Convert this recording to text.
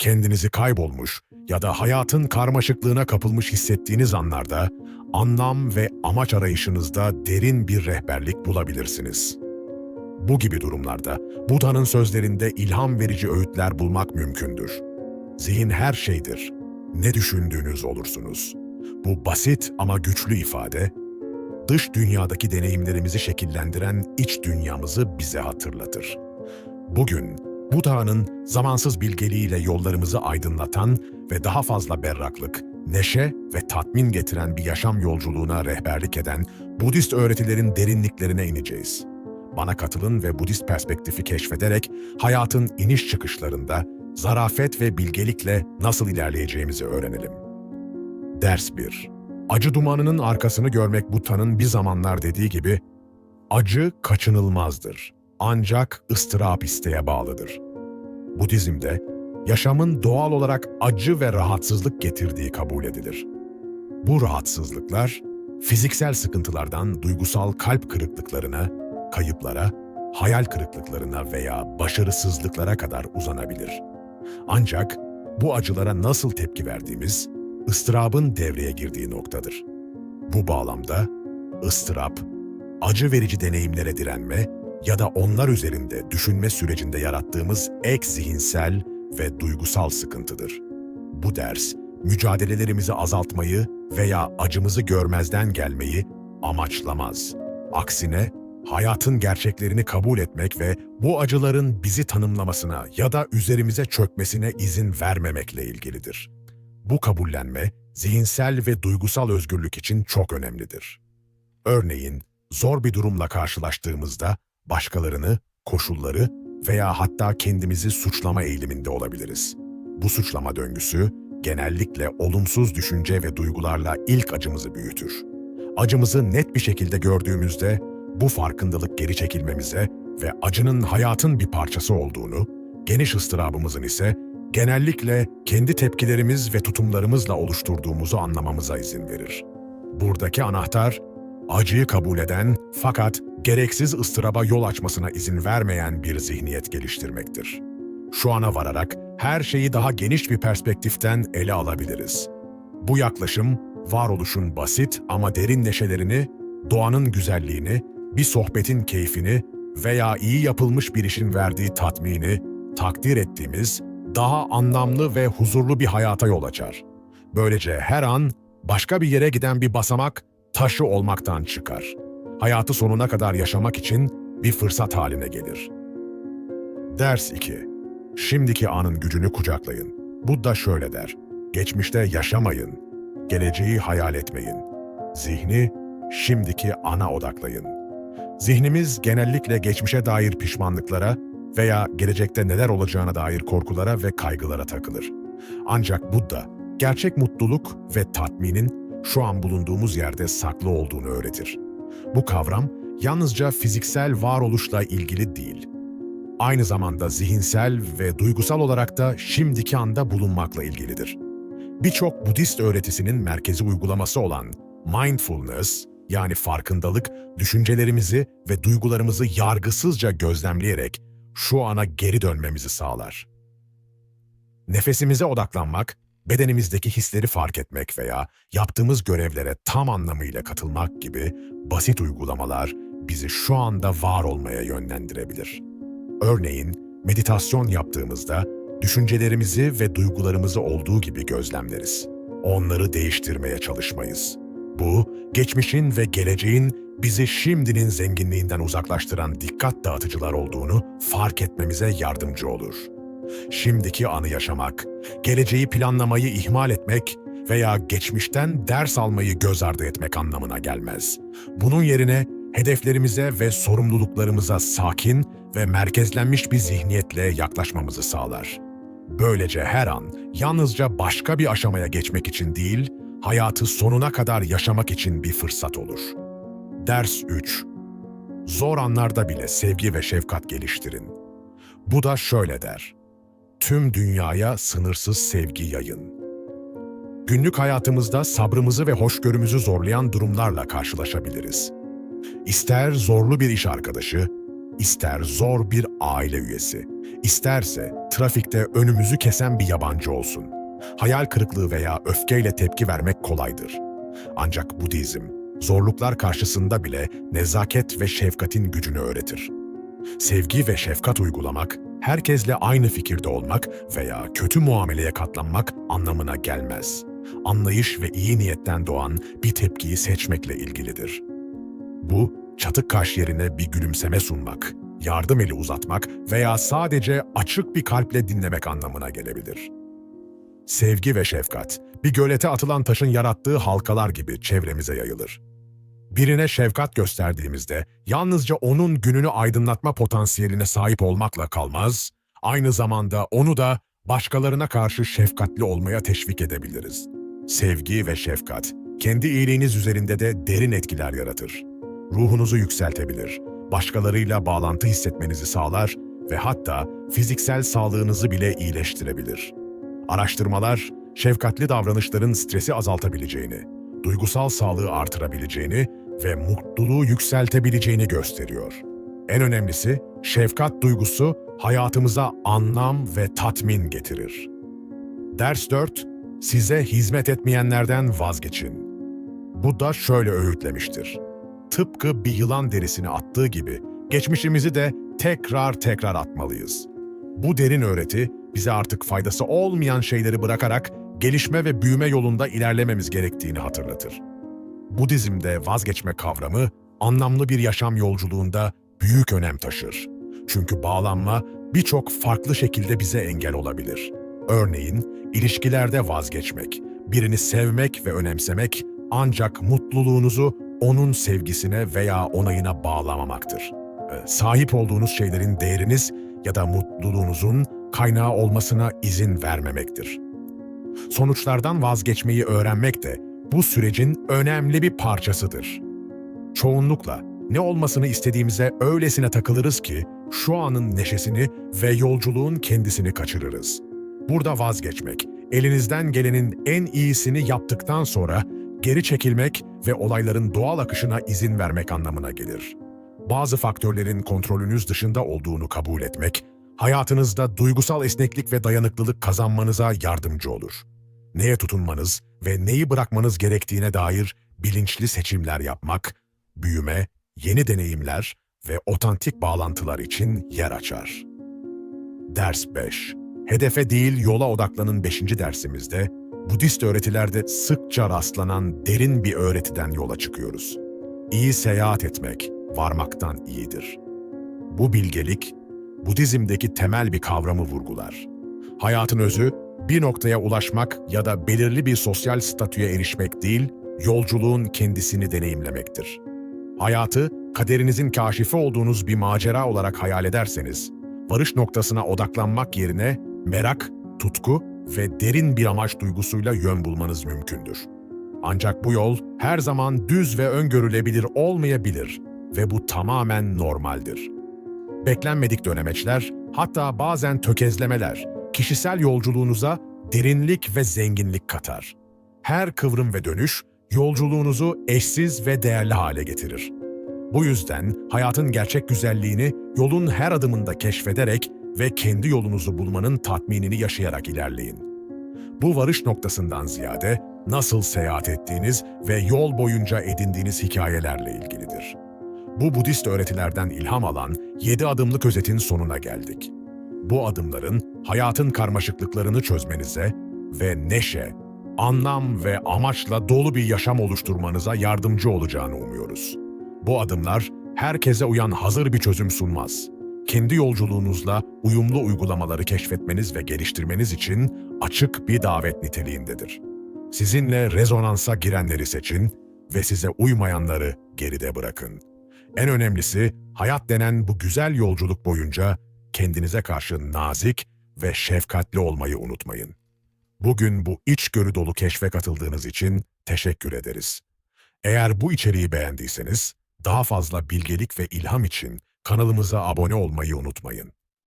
kendinizi kaybolmuş ya da hayatın karmaşıklığına kapılmış hissettiğiniz anlarda anlam ve amaç arayışınızda derin bir rehberlik bulabilirsiniz. Bu gibi durumlarda Buda'nın sözlerinde ilham verici öğütler bulmak mümkündür. Zihin her şeydir. Ne düşündüğünüz olursunuz. Bu basit ama güçlü ifade, dış dünyadaki deneyimlerimizi şekillendiren iç dünyamızı bize hatırlatır. Bugün Buda'nın zamansız bilgeliğiyle yollarımızı aydınlatan ve daha fazla berraklık, neşe ve tatmin getiren bir yaşam yolculuğuna rehberlik eden Budist öğretilerin derinliklerine ineceğiz. Bana katılın ve Budist perspektifi keşfederek hayatın iniş çıkışlarında zarafet ve bilgelikle nasıl ilerleyeceğimizi öğrenelim. Ders 1 Acı dumanının arkasını görmek Buddha'nın bir zamanlar dediği gibi, acı kaçınılmazdır ancak ıstırap isteğe bağlıdır. Budizm'de yaşamın doğal olarak acı ve rahatsızlık getirdiği kabul edilir. Bu rahatsızlıklar fiziksel sıkıntılardan duygusal kalp kırıklıklarına, kayıplara, hayal kırıklıklarına veya başarısızlıklara kadar uzanabilir. Ancak bu acılara nasıl tepki verdiğimiz, ıstırabın devreye girdiği noktadır. Bu bağlamda ıstırap, acı verici deneyimlere direnme ya da onlar üzerinde düşünme sürecinde yarattığımız ek zihinsel ve duygusal sıkıntıdır. Bu ders, mücadelelerimizi azaltmayı veya acımızı görmezden gelmeyi amaçlamaz. Aksine, hayatın gerçeklerini kabul etmek ve bu acıların bizi tanımlamasına ya da üzerimize çökmesine izin vermemekle ilgilidir. Bu kabullenme, zihinsel ve duygusal özgürlük için çok önemlidir. Örneğin, zor bir durumla karşılaştığımızda başkalarını, koşulları veya hatta kendimizi suçlama eğiliminde olabiliriz. Bu suçlama döngüsü genellikle olumsuz düşünce ve duygularla ilk acımızı büyütür. Acımızı net bir şekilde gördüğümüzde bu farkındalık geri çekilmemize ve acının hayatın bir parçası olduğunu, geniş ıstırabımızın ise genellikle kendi tepkilerimiz ve tutumlarımızla oluşturduğumuzu anlamamıza izin verir. Buradaki anahtar, acıyı kabul eden fakat gereksiz ıstıraba yol açmasına izin vermeyen bir zihniyet geliştirmektir. Şu ana vararak her şeyi daha geniş bir perspektiften ele alabiliriz. Bu yaklaşım, varoluşun basit ama derin neşelerini, doğanın güzelliğini, bir sohbetin keyfini veya iyi yapılmış bir işin verdiği tatmini takdir ettiğimiz daha anlamlı ve huzurlu bir hayata yol açar. Böylece her an başka bir yere giden bir basamak taşı olmaktan çıkar. Hayatı sonuna kadar yaşamak için bir fırsat haline gelir. Ders 2. Şimdiki anın gücünü kucaklayın. Buddha şöyle der. Geçmişte yaşamayın. Geleceği hayal etmeyin. Zihni şimdiki ana odaklayın. Zihnimiz genellikle geçmişe dair pişmanlıklara veya gelecekte neler olacağına dair korkulara ve kaygılara takılır. Ancak Buddha, gerçek mutluluk ve tatminin şu an bulunduğumuz yerde saklı olduğunu öğretir. Bu kavram yalnızca fiziksel varoluşla ilgili değil. Aynı zamanda zihinsel ve duygusal olarak da şimdiki anda bulunmakla ilgilidir. Birçok Budist öğretisinin merkezi uygulaması olan mindfulness yani farkındalık, düşüncelerimizi ve duygularımızı yargısızca gözlemleyerek şu ana geri dönmemizi sağlar. Nefesimize odaklanmak, bedenimizdeki hisleri fark etmek veya yaptığımız görevlere tam anlamıyla katılmak gibi basit uygulamalar bizi şu anda var olmaya yönlendirebilir. Örneğin meditasyon yaptığımızda düşüncelerimizi ve duygularımızı olduğu gibi gözlemleriz. Onları değiştirmeye çalışmayız. Bu, geçmişin ve geleceğin bizi şimdinin zenginliğinden uzaklaştıran dikkat dağıtıcılar olduğunu fark etmemize yardımcı olur. Şimdiki anı yaşamak, geleceği planlamayı ihmal etmek veya geçmişten ders almayı göz ardı etmek anlamına gelmez. Bunun yerine hedeflerimize ve sorumluluklarımıza sakin ve merkezlenmiş bir zihniyetle yaklaşmamızı sağlar. Böylece her an yalnızca başka bir aşamaya geçmek için değil, hayatı sonuna kadar yaşamak için bir fırsat olur. Ders 3 Zor anlarda bile sevgi ve şefkat geliştirin. Bu da şöyle der. Tüm dünyaya sınırsız sevgi yayın. Günlük hayatımızda sabrımızı ve hoşgörümüzü zorlayan durumlarla karşılaşabiliriz. İster zorlu bir iş arkadaşı, ister zor bir aile üyesi, isterse trafikte önümüzü kesen bir yabancı olsun. Hayal kırıklığı veya öfkeyle tepki vermek kolaydır. Ancak Budizm, zorluklar karşısında bile nezaket ve şefkatin gücünü öğretir. Sevgi ve şefkat uygulamak, herkesle aynı fikirde olmak veya kötü muameleye katlanmak anlamına gelmez. Anlayış ve iyi niyetten doğan bir tepkiyi seçmekle ilgilidir. Bu, çatık kaş yerine bir gülümseme sunmak, yardım eli uzatmak veya sadece açık bir kalple dinlemek anlamına gelebilir. Sevgi ve şefkat, bir gölete atılan taşın yarattığı halkalar gibi çevremize yayılır. Birine şefkat gösterdiğimizde yalnızca onun gününü aydınlatma potansiyeline sahip olmakla kalmaz, aynı zamanda onu da başkalarına karşı şefkatli olmaya teşvik edebiliriz. Sevgi ve şefkat, kendi iyiliğiniz üzerinde de derin etkiler yaratır. Ruhunuzu yükseltebilir, başkalarıyla bağlantı hissetmenizi sağlar ve hatta fiziksel sağlığınızı bile iyileştirebilir. Araştırmalar, şefkatli davranışların stresi azaltabileceğini, duygusal sağlığı artırabileceğini ve mutluluğu yükseltebileceğini gösteriyor. En önemlisi, şefkat duygusu hayatımıza anlam ve tatmin getirir. Ders 4. Size hizmet etmeyenlerden vazgeçin. Bu da şöyle öğütlemiştir. Tıpkı bir yılan derisini attığı gibi geçmişimizi de tekrar tekrar atmalıyız. Bu derin öğreti bize artık faydası olmayan şeyleri bırakarak gelişme ve büyüme yolunda ilerlememiz gerektiğini hatırlatır. Budizm'de vazgeçme kavramı anlamlı bir yaşam yolculuğunda büyük önem taşır. Çünkü bağlanma birçok farklı şekilde bize engel olabilir. Örneğin ilişkilerde vazgeçmek, birini sevmek ve önemsemek ancak mutluluğunuzu onun sevgisine veya onayına bağlamamaktır. Ee, Sahip olduğunuz şeylerin değeriniz ya da mutluluğunuzun kaynağı olmasına izin vermemektir. Sonuçlardan vazgeçmeyi öğrenmek de bu sürecin önemli bir parçasıdır. Çoğunlukla ne olmasını istediğimize öylesine takılırız ki şu anın neşesini ve yolculuğun kendisini kaçırırız. Burada vazgeçmek, elinizden gelenin en iyisini yaptıktan sonra geri çekilmek ve olayların doğal akışına izin vermek anlamına gelir. Bazı faktörlerin kontrolünüz dışında olduğunu kabul etmek, hayatınızda duygusal esneklik ve dayanıklılık kazanmanıza yardımcı olur. Neye tutunmanız ve neyi bırakmanız gerektiğine dair bilinçli seçimler yapmak, büyüme, yeni deneyimler ve otantik bağlantılar için yer açar. Ders 5. Hedefe değil yola odaklanın 5. dersimizde Budist öğretilerde sıkça rastlanan derin bir öğretiden yola çıkıyoruz. İyi seyahat etmek varmaktan iyidir. Bu bilgelik Budizm'deki temel bir kavramı vurgular. Hayatın özü bir noktaya ulaşmak ya da belirli bir sosyal statüye erişmek değil, yolculuğun kendisini deneyimlemektir. Hayatı kaderinizin kaşifi olduğunuz bir macera olarak hayal ederseniz, varış noktasına odaklanmak yerine merak, tutku ve derin bir amaç duygusuyla yön bulmanız mümkündür. Ancak bu yol her zaman düz ve öngörülebilir olmayabilir ve bu tamamen normaldir. Beklenmedik dönemeçler, hatta bazen tökezlemeler, kişisel yolculuğunuza derinlik ve zenginlik katar. Her kıvrım ve dönüş, yolculuğunuzu eşsiz ve değerli hale getirir. Bu yüzden hayatın gerçek güzelliğini yolun her adımında keşfederek ve kendi yolunuzu bulmanın tatminini yaşayarak ilerleyin. Bu varış noktasından ziyade nasıl seyahat ettiğiniz ve yol boyunca edindiğiniz hikayelerle ilgilidir. Bu Budist öğretilerden ilham alan 7 adımlık özetin sonuna geldik. Bu adımların hayatın karmaşıklıklarını çözmenize ve neşe, anlam ve amaçla dolu bir yaşam oluşturmanıza yardımcı olacağını umuyoruz. Bu adımlar herkese uyan hazır bir çözüm sunmaz. Kendi yolculuğunuzla uyumlu uygulamaları keşfetmeniz ve geliştirmeniz için açık bir davet niteliğindedir. Sizinle rezonansa girenleri seçin ve size uymayanları geride bırakın. En önemlisi hayat denen bu güzel yolculuk boyunca kendinize karşı nazik ve şefkatli olmayı unutmayın. Bugün bu içgörü dolu keşfe katıldığınız için teşekkür ederiz. Eğer bu içeriği beğendiyseniz daha fazla bilgelik ve ilham için kanalımıza abone olmayı unutmayın.